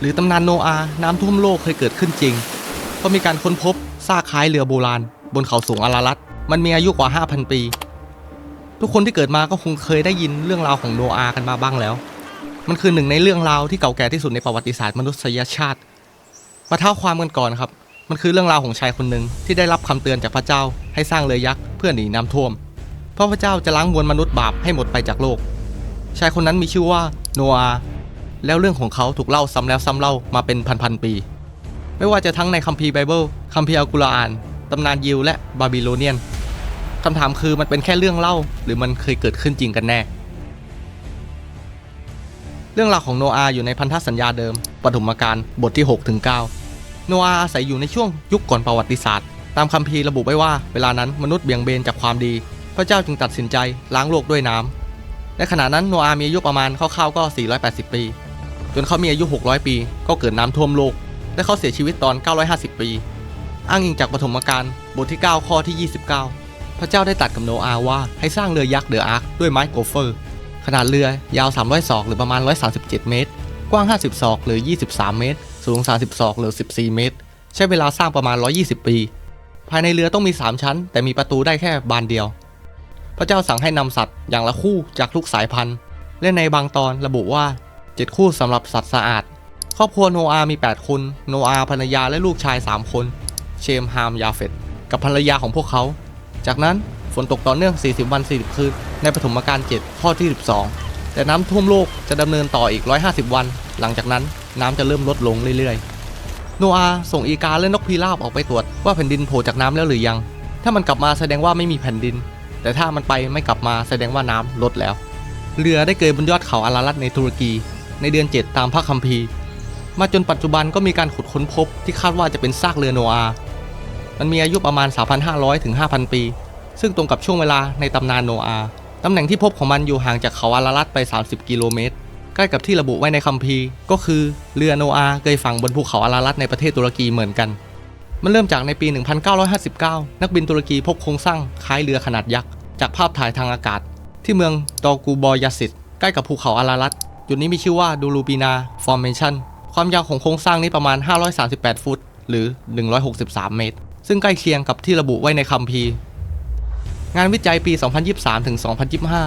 หรือตำนานโนอาห์น้ำท่วมโลกเคยเกิดขึ้นจริงก็มีการค้นพบซากคล้ายเรือโบราณ บนเขาสูงอารารัตมันมีอายุกว่า 5,000 ปี ทุกคนที่เกิดมาก็คงเคยได้ยินเรื่องราวของโนอาห์กันมาบ้างแล้ว มันคือหนึ่งในเรื่องราวที่เก่าแก่ที่สุดในประวัติศาสตร์มนุษยชาติ มาเท้าความกันก่อนครับ มันคือเรื่องราวของชายคนหนึ่งที่ได้รับคำเตือนจากพระเจ้าให้สร้างเรือยักษ์เพื่อหนีน้ำท่วม เพราะพระเจ้าจะล้างมวลมนุษย์บาปให้หมดไปจากโลก ชายคนนั้นมีชื่อว่าโนอาห์ แล้วเรื่องของเขาถูกเล่าซ้ำแล้วซ้ำเล่ามาเป็นพันๆปี ไม่ว่าจะทั้งในคัมภีร์ไบเบิลคัมภีร์อัลกุรอานตำนานยิวและบาบิโลเนียนคำถามคือมันเป็นแค่เรื่องเล่า หรือมันเคยเกิดขึ้นจริงกันแน่ เรื่องราวของโนอาห์อยู่ในพันธสัญญาเดิมปฐมกาลบทที่6ถึง9โนอาห์อาศัยอยู่ในช่วงยุคก่อนประวัติศาสตร์ ตามคัมภีร์ระบุไว้ว่าเวลานั้นมนุษย์เบี่ยงเบนจากความดี พระเจ้าจึงตัดสินใจล้างโลกด้วยน้ำในขณะนั้นโนอาห์มีอายุประมาณคร่าวๆก็ 480 ปี จนเขามีอายุ 600 ปี ก็เกิดน้ำท่วมโลก และเขาเสียชีวิตตอน 950 ปี อ้างอิงจากปฐมกาลบทที่ 9 ข้อที่ 29 พระเจ้าได้ตัดกับโนอาห์ว่าให้สร้างเรือยักษ์เดอะอาร์คด้วยไม้โกเฟอร์ ขนาดเรือยาว300ศอกหรือประมาณ 137 เมตร กว้าง 50ศอกหรือ 23 เมตร สูง 30ศอกหรือ 14 เมตร ใช้เวลาสร้างประมาณ 120 ปี ภายในเรือต้องมี 3 ชั้น แต่มีประตูได้แค่บานเดียว พระเจ้าสั่งให้นำสัตว์อย่างละคู่จากทุกสายพันธุ์ และในบางตอนระบุว่า 7 คู่สำหรับสัตว์สะอาด ครอบครัวโนอาห์มี 8 คน โนอาห์ภรรยาและลูกชาย 3 คน เชมฮามยาเฟตกับภรรยาของพวกเขา จากนั้นฝนตกต่อเนื่อง 40 วัน 40 คืน ในปฐมกาล7ข้อที่ 12 แต่น้ำท่วมโลกจะดำเนินต่ออีก 150 วัน หลังจากนั้นน้ำจะเริ่มลดลงเรื่อยๆ โนอาห์ส่งอีกาและนกพิราบออกไปตรวจว่าแผ่นดินโผล่จากน้ำแล้วหรือยัง ถ้ามันกลับมาแสดงว่าไม่มีแผ่นดิน แต่ถ้ามันไปไม่กลับมาแสดงว่าน้ำลดแล้ว เรือได้เกยบนยอดเขาอารารัตในตุรกี ในเดือน 7 ตามพระคัมภีร์ มาจนปัจจุบันก็มีการขุดค้นพบที่คาดว่าจะเป็นซากเรือโนอาห์มันมีอายุประมาณ 3,500 ถึง 5,000 ปี ซึ่งตรงกับช่วงเวลาในตำนานโนอาห์ตำแหน่งที่พบของมันอยู่ห่างจากเขาอารารัตไป 30 กิโลเมตร ใกล้กับที่ระบุไว้ในคัมภีร์ ก็คือเรือโนอาห์เคยฝังบนภูเขาอารารัตในประเทศตุรกีเหมือนกัน มันเริ่มจากในปี 1959 นักบินตุรกีพบโครงสร้างคล้ายเรือขนาดยักษ์จากภาพถ่ายทางอากาศ ที่เมืองตอกูบอยาสิตใกล้กับภูเขาอารารัต จุดนี้มีชื่อว่าดูลูปีนาฟอร์เมชันความยาวของโครงสร้างนี้ประมาณ 538 ฟุต หรือ 163 เมตร ซึ่งใกล้เคียงกับที่ระบุไว้ในคัมภีร์ งานวิจัยปี 2023 ถึง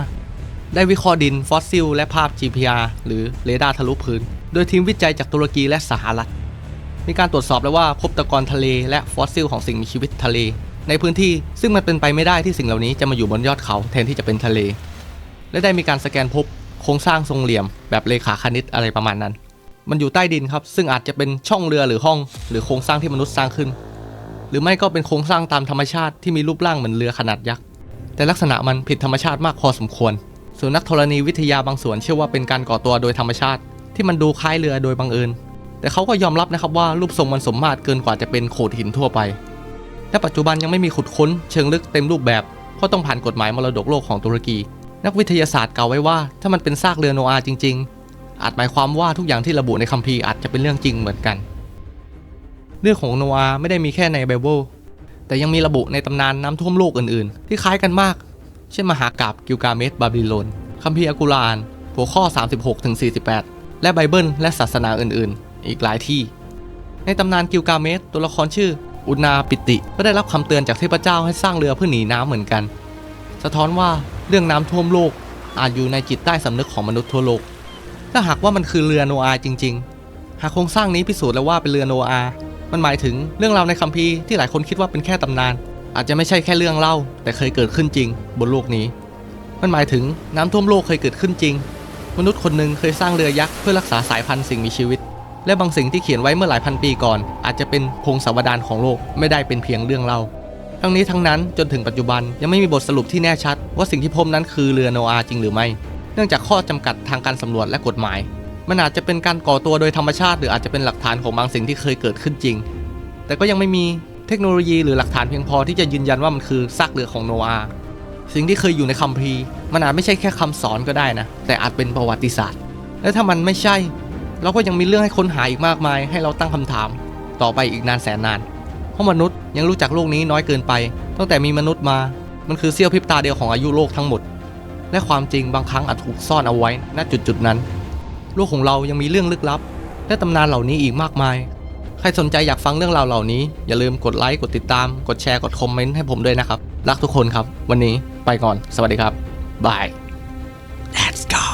2025 ได้วิเคราะห์ดิน ฟอสซิล และภาพ GPR หรือเรดาร์ทะลุพื้น โดยทีมวิจัยจากตุรกีและสหรัฐ มีการตรวจสอบแล้วว่าพบตะกอนทะเลและฟอสซิลของสิ่งมีชีวิตทะเล ในพื้นที่ซึ่งมันเป็นไปไม่ได้ที่สิ่งเหล่านี้จะมาอยู่บนยอดเขาแทนที่จะเป็นทะเล และได้มีการสแกนพบ โครงสร้างทรงเหลี่ยม แบบเลขาคณิตอะไรประมาณนั้น มันอยู่ใต้ดินครับ ซึ่งอาจจะเป็นช่องเรือหรือห้อง หรือโครงสร้างที่มนุษย์สร้างขึ้น หรือไม่ก็เป็นโครงสร้างตามธรรมชาติที่มีรูปร่างเหมือนเรือขนาดยักษ์ แต่ลักษณะมันผิดธรรมชาติมากพอสมควร ส่วนนักธรณีวิทยาบางส่วนเชื่อว่าเป็นการก่อตัวโดยธรรมชาติ ที่มันดูคล้ายเรือโดยบังเอิญ แต่เขาก็ยอมรับนะครับว่ารูปทรงมันสมมาตรเกินกว่าจะเป็นโขดหินทั่วไปและปัจจุบันยังไม่มีขุดค้นเชิงลึกเต็มรูปแบบเพราะต้องผ่านกฎหมายมรดกโลกของตุรกี นักวิทยาศาสตร์กล่าวไว้ว่าถ้ามันเป็นซากเรือโนอาจริง ๆ อาจหมายความว่าทุกอย่างที่ระบุในคัมภีร์อาจจะเป็นเรื่องจริงเหมือนกัน เรื่องของโนอาไม่ได้มีแค่ในไบเบิลแต่ยังมีระบุในตำนานน้ำท่วมโลกอื่นๆ ที่คล้ายกันมาก เช่นมหากาบกิลกาเมสบาบิโลนคัมภีร์อักุรอานหัวข้อ 36-48 และไบเบิลและศาสนาอื่นๆ อีกหลายที่ ในตำนานกิลกาเมสตัวละครชื่ออุนาปิติ ก็ได้รับคำเตือนจากเทพเจ้าให้สร้างเรือเพื่อหนีน้ำเหมือนกัน สะท้อนว่าเรื่องน้ำท่วมโลกอาจอยู่ในจิตใต้สำนึกของมนุษย์ทั่วโลก ถ้าหากว่ามันคือเรือโนอาห์จริง ๆ หากโครงสร้างนี้พิสูจน์แล้วว่าเป็นเรือโนอาห์มันหมายถึงเรื่องราวในคัมภีร์ที่หลายคนคิดว่าเป็นแค่ตำนาน อาจจะไม่ใช่แค่เรื่องเล่า แต่เคยเกิดขึ้นจริง บนโลกนี้ มันหมายถึงน้ำท่วมโลกเคยเกิดขึ้นจริง มนุษย์คนหนึ่งเคยสร้างเรือยักษ์เพื่อรักษาสายพันธุ์สิ่งมีชีวิต และบางสิ่งที่เขียนไว้เมื่อหลายพันปีก่อน อาจจะเป็นพงศาวดารของโลกไม่ได้เป็นเพียงเรื่องเล่า ทั้งนี้ทั้งนั้นจนถึงปัจจุบันยังไม่มีบทสรุปที่แน่ชัด ว่าสิ่งที่พบนั้นคือเรือโนอาจริงหรือไม่ เนื่องจากข้อจำกัดทางการสำรวจและกฎหมาย มันอาจจะเป็นการก่อตัวโดยธรรมชาติ หรืออาจจะเป็นหลักฐานของบางสิ่งที่เคยเกิดขึ้นจริง แต่ก็ยังไม่มีเทคโนโลยีหรือหลักฐานเพียงพอที่จะยืนยันว่ามันคือซากเรือของโนอาสิ่งที่เคยอยู่ในคัมภีร์มันอาจไม่ใช่แค่คำสอนก็ได้นะ แต่อาจเป็นประวัติศาสตร์ และถ้ามันไม่ใช่ เราก็ยังมีเรื่องให้ค้นหาอีกมากมาย ให้เราตั้งคำถาม ต่อไปอีกนานแสนนาน ราะมนุษย์ยังรู้จักโลกนี้น้อยเกินไป ตั้งแต่มีมนุษย์มา มันคือเสี้ยวพริบตาเดียวของอายุโลกทั้งหมด และความจริงบางครั้งอาจถูกซ่อนเอาไว้ณจุดจุดๆนั้น โลกของเรายังมีเรื่องลึกลับ และตำนานเหล่านี้อีกมากมาย ใครสนใจอยากฟังเรื่องราวเหล่านี้ อย่าลืมกดไลค์กดติดตาม กดแชร์กดคอมเมนต์ให้ผมด้วยนะครับ รักทุกคนครับ วันนี้ไปก่อน สวัสดีครับบาย Let's go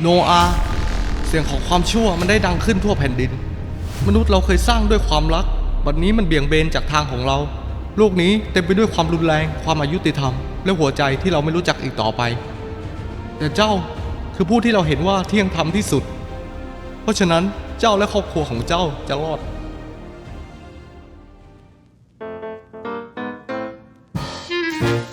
โนอาเสียงของความชั่วมันได้ดังขึ้นทั่วแผ่นดิน มนุษย์เราเคยสร้างด้วยความรัก บัดนนี้มันเบี่ยงเบนจากทางของเรา โลกนี้เต็มไปด้วยความรุนแรง ความอายุติธรรม และหัวใจที่เราไม่รู้จักอีกต่อไป แต่เจ้าคือผู้ที่เราเห็นว่าเที่ยงธรรมที่สุด เพราะฉะนั้นเจ้าและครอบครัวของเจ้าจะรอดอ